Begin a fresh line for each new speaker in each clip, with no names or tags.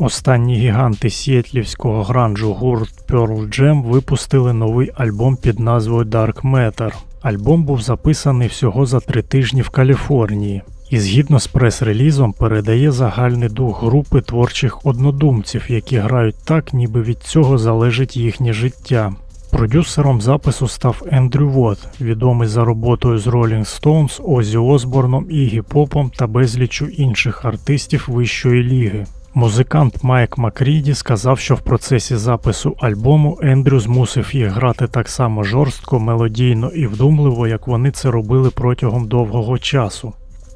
Останні гіганти сіетлівського гранжу гурт Pearl Jam випустили новий альбом під назвою Dark Matter. Альбом був записаний всього за три тижні в Каліфорнії і згідно з прес-релізом передає загальний дух групи творчих однодумців, які грають так, ніби від цього залежить їхнє життя. Продюсером запису став Ендрю Вот, відомий за роботою з Rolling Stones, Озі Осборном, Ігі Попом та безлічу інших артистів вищої ліги. Музикант Майк Макріді сказав, що в процесі запису альбому Ендрю змусив їх грати так само жорстко, мелодійно і вдумливо, як вони це робили протягом довгого часу.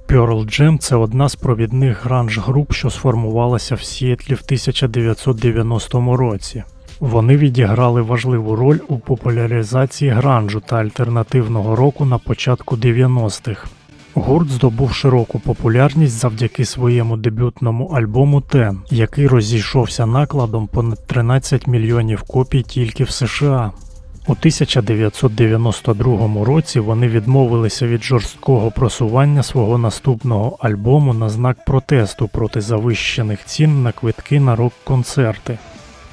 Pearl Jam – це одна з провідних гранж-груп, що сформувалася в Сіетлі в 1990 році. Вони відіграли важливу роль у популяризації гранжу та альтернативного року на початку 90-х. Гурт здобув широку популярність завдяки своєму дебютному альбому Ten, який розійшовся накладом понад 13 мільйонів копій тільки в США. У 1992 році вони відмовилися від жорсткого просування свого наступного альбому на знак протесту проти завищених цін на квитки на рок-концерти.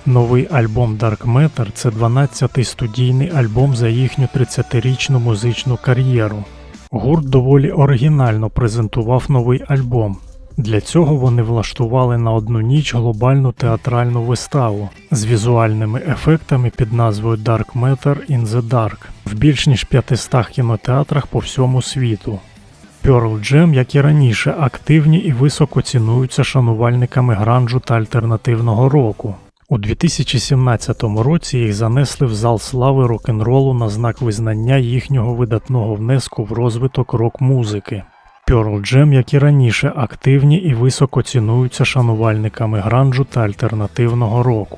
Новий альбом Dark Matter – це 12-й студійний альбом за їхню 30-річну музичну кар'єру. Гурт доволі оригінально презентував новий альбом. Для цього вони влаштували на одну ніч глобальну театральну виставу з візуальними ефектами під назвою Dark Matter in the Dark в більш ніж 500 кінотеатрах по всьому світу. Pearl Jam, як і раніше, активні і високо цінуються шанувальниками гранжу та альтернативного року. У 2017 році їх занесли в зал слави рок-н-ролу на знак визнання їхнього видатного внеску в розвиток рок-музики. Pearl Jam, як і раніше, активні і високо цінуються шанувальниками гранжу та альтернативного року.